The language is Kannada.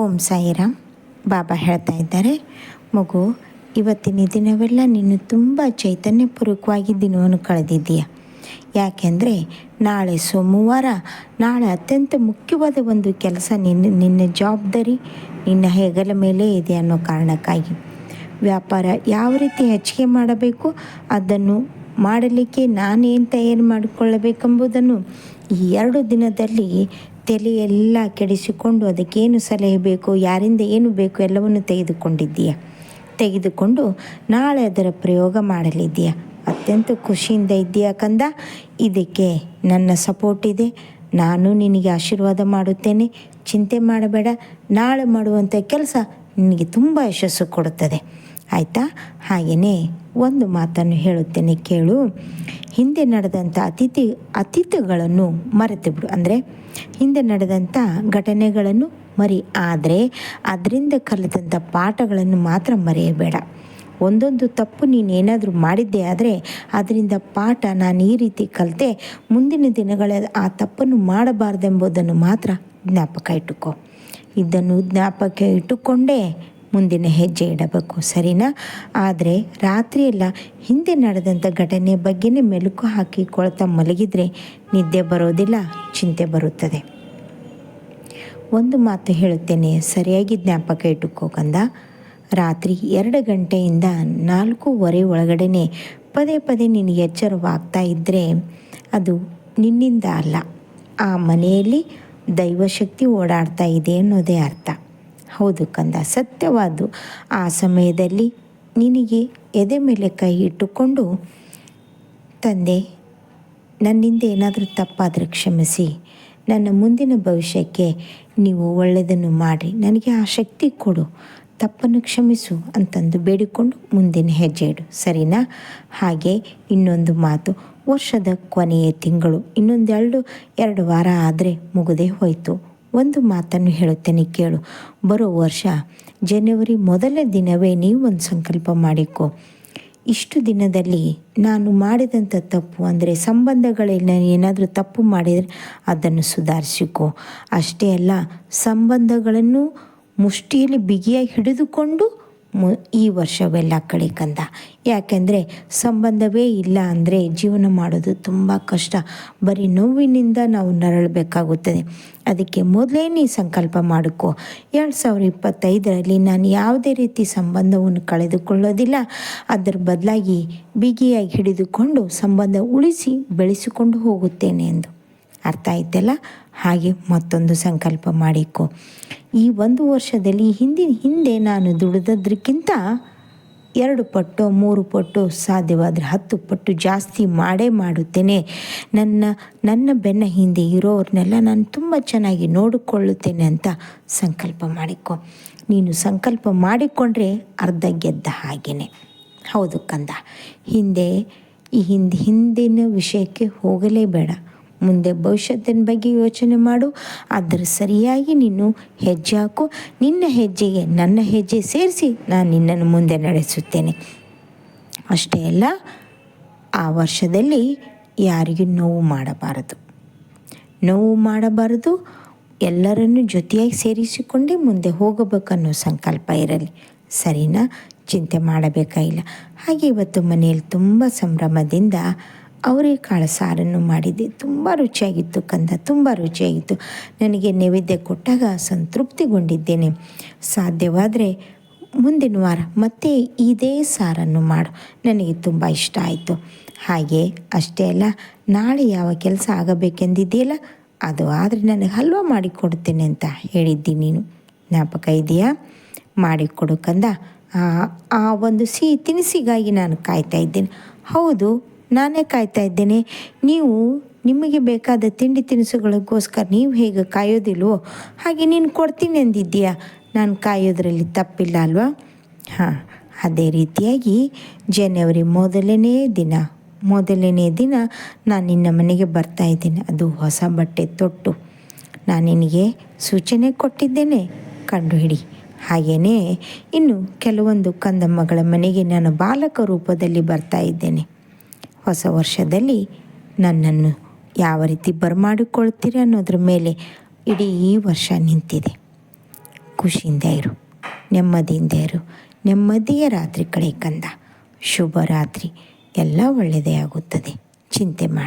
ಓಂ ಸಾಯಿರಾಮ್. ಬಾಬಾ ಹೇಳ್ತಾ ಇದ್ದಾರೆ, ಮಗು, ಇವತ್ತಿನ ದಿನವೆಲ್ಲ ನೀನು ತುಂಬ ಚೈತನ್ಯಪೂರ್ವಕವಾಗಿ ದಿನವನ್ನು ಕಳೆದಿದ್ದೀಯ? ಯಾಕೆಂದರೆ ನಾಳೆ ಸೋಮವಾರ, ನಾಳೆ ಅತ್ಯಂತ ಮುಖ್ಯವಾದ ಒಂದು ಕೆಲಸ ನಿನ್ನ ನಿನ್ನ ಜವಾಬ್ದಾರಿ ನಿನ್ನ ಹೆಗಲ ಮೇಲೆ ಇದೆ ಅನ್ನೋ ಕಾರಣಕ್ಕಾಗಿ. ವ್ಯಾಪಾರ ಯಾವ ರೀತಿ ಹೆಚ್ಚಿಗೆ ಮಾಡಬೇಕು, ಅದನ್ನು ಮಾಡಲಿಕ್ಕೆ ನಾನೇನು ತಯಾರು ಮಾಡಿಕೊಳ್ಳಬೇಕೆಂಬುದನ್ನು ಈ ಎರಡು ದಿನದಲ್ಲಿ ತಲೆಯೆಲ್ಲ ಕೆಡಿಸಿಕೊಂಡು ಅದಕ್ಕೇನು ಸಲಹೆ ಬೇಕು, ಯಾರಿಂದ ಏನು ಬೇಕು ಎಲ್ಲವನ್ನು ತೆಗೆದುಕೊಂಡಿದ್ದೀಯ? ತೆಗೆದುಕೊಂಡು ನಾಳೆ ಅದರ ಪ್ರಯೋಗ ಮಾಡಲಿದ್ದೀಯ? ಅತ್ಯಂತ ಖುಷಿಯಿಂದ ಇದ್ದೀಯ ಕಂದ? ಇದಕ್ಕೆ ನನ್ನ ಸಪೋರ್ಟ್ ಇದೆ. ನಾನು ನಿನಗೆ ಆಶೀರ್ವಾದ ಮಾಡುತ್ತೇನೆ. ಚಿಂತೆ ಮಾಡಬೇಡ. ನಾಳೆ ಮಾಡುವಂಥ ಕೆಲಸ ನಿನಗೆ ತುಂಬ ಯಶಸ್ಸು ಕೊಡುತ್ತದೆ. ಆಯಿತಾ? ಹಾಗೆಯೇ ಒಂದು ಮಾತನ್ನು ಹೇಳುತ್ತೇನೆ ಕೇಳು. ಹಿಂದೆ ನಡೆದಂಥ ಅತಿಥಿ, ಅತಿಥಿಗಳನ್ನು ಮರೆತು ಬಿಡು. ಅಂದರೆ ಹಿಂದೆ ನಡೆದಂಥ ಘಟನೆಗಳನ್ನು ಮರಿ. ಆದರೆ ಅದರಿಂದ ಕಲಿತಂಥ ಪಾಠಗಳನ್ನು ಮಾತ್ರ ಮರೆಯಬೇಡ. ಒಂದೊಂದು ತಪ್ಪು ನೀನು ಏನಾದರೂ ಮಾಡಿದ್ದೆ ಆದರೆ ಅದರಿಂದ ಪಾಠ ನಾನು ಈ ರೀತಿ ಕಲಿತೆ ಮುಂದಿನ ದಿನಗಳ ಆ ತಪ್ಪನ್ನು ಮಾಡಬಾರ್ದೆಂಬುದನ್ನು ಮಾತ್ರ ಜ್ಞಾಪಕ ಇಟ್ಟುಕೋ. ಇದನ್ನು ಜ್ಞಾಪಕ ಇಟ್ಟುಕೊಂಡೇ ಮುಂದಿನ ಹೆಜ್ಜೆ ಇಡಬೇಕು, ಸರಿನಾ? ಆದರೆ ರಾತ್ರಿಯೆಲ್ಲ ಹಿಂದೆ ನಡೆದಂಥ ಘಟನೆ ಬಗ್ಗೆನೇ ಮೆಲುಕು ಹಾಕಿಕೊಳ್ತಾ ಮಲಗಿದರೆ ನಿದ್ದೆ ಬರೋದಿಲ್ಲ, ಚಿಂತೆ ಬರುತ್ತದೆ. ಒಂದು ಮಾತು ಹೇಳುತ್ತೇನೆ, ಸರಿಯಾಗಿ ಜ್ಞಾಪಕ ಇಟ್ಟುಕೋಕಂದ ರಾತ್ರಿ ಎರಡು ಗಂಟೆಯಿಂದ ನಾಲ್ಕೂವರೆ ಒಳಗಡೆನೆ ಪದೇ ಪದೇ ನಿನಗೆ ಎಚ್ಚರವಾಗ್ತಾ ಇದ್ದರೆ ಅದು ನಿನ್ನಿಂದ ಅಲ್ಲ, ಆ ಮನೆಯಲ್ಲಿ ದೈವಶಕ್ತಿ ಓಡಾಡ್ತಾ ಇದೆ ಅನ್ನೋದೇ ಅರ್ಥ. ಹೌದು ಕಂದ, ಸತ್ಯವಾದು. ಆ ಸಮಯದಲ್ಲಿ ನಿನಗೆ ಎದೆ ಮೇಲೆ ಕೈ ಇಟ್ಟುಕೊಂಡು, ತಂದೆ, ನನ್ನಿಂದ ಏನಾದರೂ ತಪ್ಪಾದರೆ ಕ್ಷಮಿಸಿ. ನನ್ನ ಮುಂದಿನ ಭವಿಷ್ಯಕ್ಕೆ ನೀವು ಒಳ್ಳೆಯದನ್ನು ಮಾಡಿ ನನಗೆ ಆ ಶಕ್ತಿ ಕೊಡು. ತಪ್ಪನ್ನು ಕ್ಷಮಿಸು ಅಂತಂದು ಬೇಡಿಕೊಂಡು ಮುಂದಿನ ಹೆಜ್ಜೆ ಇಡು. ಸರಿನಾ? ಹಾಗೆ ಇನ್ನೊಂದು ಮಾತು. ವರ್ಷದ ಕೊನೆಯ ತಿಂಗಳು, ಇನ್ನೊಂದೆರಡು, ಎರಡು ವಾರ ಆದರೆ ಮುಗದೇ ಹೋಯಿತು. ಒಂದು ಮಾತನ್ನು ಹೇಳುತ್ತೇನೆ, ಕೇಳು. ಬರೋ ವರ್ಷ, ಜನವರಿ ಮೊದಲನೇ ದಿನವೇ ನೀವು ಒಂದು ಸಂಕಲ್ಪ ಮಾಡಿಕೊ. ಇಷ್ಟು ದಿನದಲ್ಲಿ ನಾನು ಮಾಡಿದಂಥ ತಪ್ಪು ಅಂದರೆ ಸಂಬಂಧಗಳಲ್ಲಿ ಏನಾದರೂ ತಪ್ಪು ಮಾಡಿದರೆ ಅದನ್ನು ಸುಧಾರಿಸಿಕೊ. ಅಷ್ಟೇ ಅಲ್ಲ, ಸಂಬಂಧಗಳನ್ನು ಮುಷ್ಟಿಯಲ್ಲಿ ಬಿಗಿಯಾಗಿ ಹಿಡಿದುಕೊಂಡು ಮು ಈ ವರ್ಷವೆಲ್ಲ ಕಳಿಕಂದ ಕಂದ. ಯಾಕೆಂದರೆ ಸಂಬಂಧವೇ ಇಲ್ಲ ಅಂದರೆ ಜೀವನ ಮಾಡೋದು ತುಂಬ ಕಷ್ಟ. ಬರೀ ನೋವಿನಿಂದ ನಾವು ನರಳಬೇಕಾಗುತ್ತದೆ. ಅದಕ್ಕೆ ಮೊದಲೇ ನೀ ಸಂಕಲ್ಪ ಮಾಡಿಕೊ. ಎರಡು ಸಾವಿರ ಇಪ್ಪತ್ತೈದರಲ್ಲಿ ನಾನು ಯಾವುದೇ ರೀತಿ ಸಂಬಂಧವನ್ನು ಕಳೆದುಕೊಳ್ಳೋದಿಲ್ಲ. ಅದರ ಬದಲಾಗಿ ಬಿಗಿಯಾಗಿ ಹಿಡಿದುಕೊಂಡು ಸಂಬಂಧ ಉಳಿಸಿ ಬೆಳೆಸಿಕೊಂಡು ಹೋಗುತ್ತೇನೆ ಎಂದು. ಅರ್ಥ ಆಯ್ತಲ್ಲ? ಹಾಗೆ ಮತ್ತೊಂದು ಸಂಕಲ್ಪ ಮಾಡಿಕೊ. ಈ ಒಂದು ವರ್ಷದಲ್ಲಿ ಹಿಂದಿನ ಹಿಂದೆ ನಾನು ದುಡಿದದ್ರಕ್ಕಿಂತ ಎರಡು ಪಟ್ಟು, ಮೂರು ಪಟ್ಟು, ಸಾಧ್ಯವಾದರೆ ಹತ್ತು ಪಟ್ಟು ಜಾಸ್ತಿ ಮಾಡೇ ಮಾಡುತ್ತೇನೆ. ನನ್ನ ನನ್ನ ಬೆನ್ನ ಹಿಂದೆ ಇರೋರನ್ನೆಲ್ಲ ನಾನು ತುಂಬ ಚೆನ್ನಾಗಿ ನೋಡಿಕೊಳ್ಳುತ್ತೇನೆ ಅಂತ ಸಂಕಲ್ಪ ಮಾಡಿಕೊ. ನೀನು ಸಂಕಲ್ಪ ಮಾಡಿಕೊಂಡ್ರೆ ಅರ್ಧ ಗೆದ್ದ ಹಾಗೆಯೇ ಹೌದು ಕಂದ. ಹಿಂದೆ, ಈ ಹಿಂದೆ, ಹಿಂದಿನ ವಿಷಯಕ್ಕೆ ಹೋಗಲೇಬೇಡ. ಮುಂದೆ ಭವಿಷ್ಯತ್ತಿನ ಬಗ್ಗೆ ಯೋಚನೆ ಮಾಡು. ಅದರ ಸರಿಯಾಗಿ ನೀನು ಹೆಜ್ಜೆ ಹಾಕು. ನಿನ್ನ ಹೆಜ್ಜೆಗೆ ನನ್ನ ಹೆಜ್ಜೆ ಸೇರಿಸಿ ನಾನು ನಿನ್ನನ್ನು ಮುಂದೆ ನಡೆಸುತ್ತೇನೆ. ಅಷ್ಟೇ ಅಲ್ಲ, ಆ ವರ್ಷದಲ್ಲಿ ಯಾರಿಗೂ ನೋವು ಮಾಡಬಾರದು. ನೋವು ಮಾಡಬಾರದು. ಎಲ್ಲರನ್ನು ಜೊತೆಯಾಗಿ ಸೇರಿಸಿಕೊಂಡೇ ಮುಂದೆ ಹೋಗಬೇಕನ್ನೋ ಸಂಕಲ್ಪ ಇರಲಿ. ಸರಿನಾ? ಚಿಂತೆ ಮಾಡಬೇಕಾಗಿಲ್ಲ. ಹಾಗೆ ಇವತ್ತು ಮನೆಯಲ್ಲಿ ತುಂಬ ಸಂಭ್ರಮದಿಂದ ಅವರೆಕಾಳು ಸಾರನ್ನು ಮಾಡಿದ್ದೆ. ತುಂಬ ರುಚಿಯಾಗಿತ್ತು ಕಂದ, ತುಂಬ ರುಚಿಯಾಗಿತ್ತು. ನನಗೆ ನೈವೇದ್ಯ ಕೊಟ್ಟಾಗ ಸಂತೃಪ್ತಿಗೊಂಡಿದ್ದೇನೆ. ಸಾಧ್ಯವಾದರೆ ಮುಂದಿನ ವಾರ ಮತ್ತೆ ಇದೇ ಸಾರನ್ನು ಮಾಡು. ನನಗೆ ತುಂಬ ಇಷ್ಟ ಆಯಿತು. ಹಾಗೆ ಅಷ್ಟೇ ಅಲ್ಲ, ನಾಳೆ ಯಾವ ಕೆಲಸ ಆಗಬೇಕೆಂದಿದ್ದೀಯಲ್ಲ, ಅದು ಆದರೆ ನನಗೆ ಹಲ್ವಾ ಮಾಡಿಕೊಡ್ತೇನೆ ಅಂತ ಹೇಳಿದ್ದಿ ನೀನು. ಜ್ಞಾಪಕ ಇದೆಯಾ? ಮಾಡಿಕೊಡು ಕಂದ. ಆ ಒಂದು ಸಿಹಿ ತಿನಿಸಿಗಾಗಿ ನಾನು ಕಾಯ್ತಾ ಇದ್ದೇನೆ. ಹೌದು ನಾನೇ ಕಾಯ್ತಾ ಇದ್ದೇನೆ. ನೀವು ನಿಮಗೆ ಬೇಕಾದ ತಿಂಡಿ ತಿನಿಸುಗಳಿಗೋಸ್ಕರ ನೀವು ಹೇಗೆ ಕಾಯೋದಿಲ್ವೋ ಹಾಗೆ ನೀನು ಕೊಡ್ತೀನಿ ಅಂದಿದ್ದೀಯಾ? ನಾನು ಕಾಯೋದ್ರಲ್ಲಿ ತಪ್ಪಿಲ್ಲ ಅಲ್ವಾ? ಹಾಂ, ಅದೇ ರೀತಿಯಾಗಿ ಜನವರಿ ಮೊದಲನೇ ದಿನ ಮೊದಲನೇ ದಿನ ನಾನು ನಿನ್ನ ಮನೆಗೆ ಬರ್ತಾ ಇದ್ದೀನಿ. ಅದು ಹೊಸ ಬಟ್ಟೆ ತೊಟ್ಟು. ನಾನು ನಿನಗೆ ಸೂಚನೆ ಕೊಟ್ಟಿದ್ದೇನೆ. ಕಂಡುಹಿಡಿ. ಹಾಗೆಯೇ ಇನ್ನು ಕೆಲವೊಂದು ಕಂದಮ್ಮಗಳ ಮನೆಗೆ ನಾನು ಬಾಲಕ ರೂಪದಲ್ಲಿ ಬರ್ತಾ ಇದ್ದೇನೆ. ಹೊಸ ವರ್ಷದಲ್ಲಿ ನನ್ನನ್ನು ಯಾವ ರೀತಿ ಬರಮಾಡಿಕೊಳ್ತೀರಿ ಅನ್ನೋದ್ರ ಮೇಲೆ ಇಡೀ ಈ ವರ್ಷ ನಿಂತಿದೆ. ಖುಷಿಯಿಂದ ಇರು, ನೆಮ್ಮದಿಯಿಂದ ಇರು, ನೆಮ್ಮದಿಯ ರಾತ್ರಿ ಕಳೆ ಕಂದ. ಶುಭ ರಾತ್ರಿ. ಎಲ್ಲ ಒಳ್ಳೆಯದೇ ಆಗುತ್ತದೆ. ಚಿಂತೆ ಮಾಡ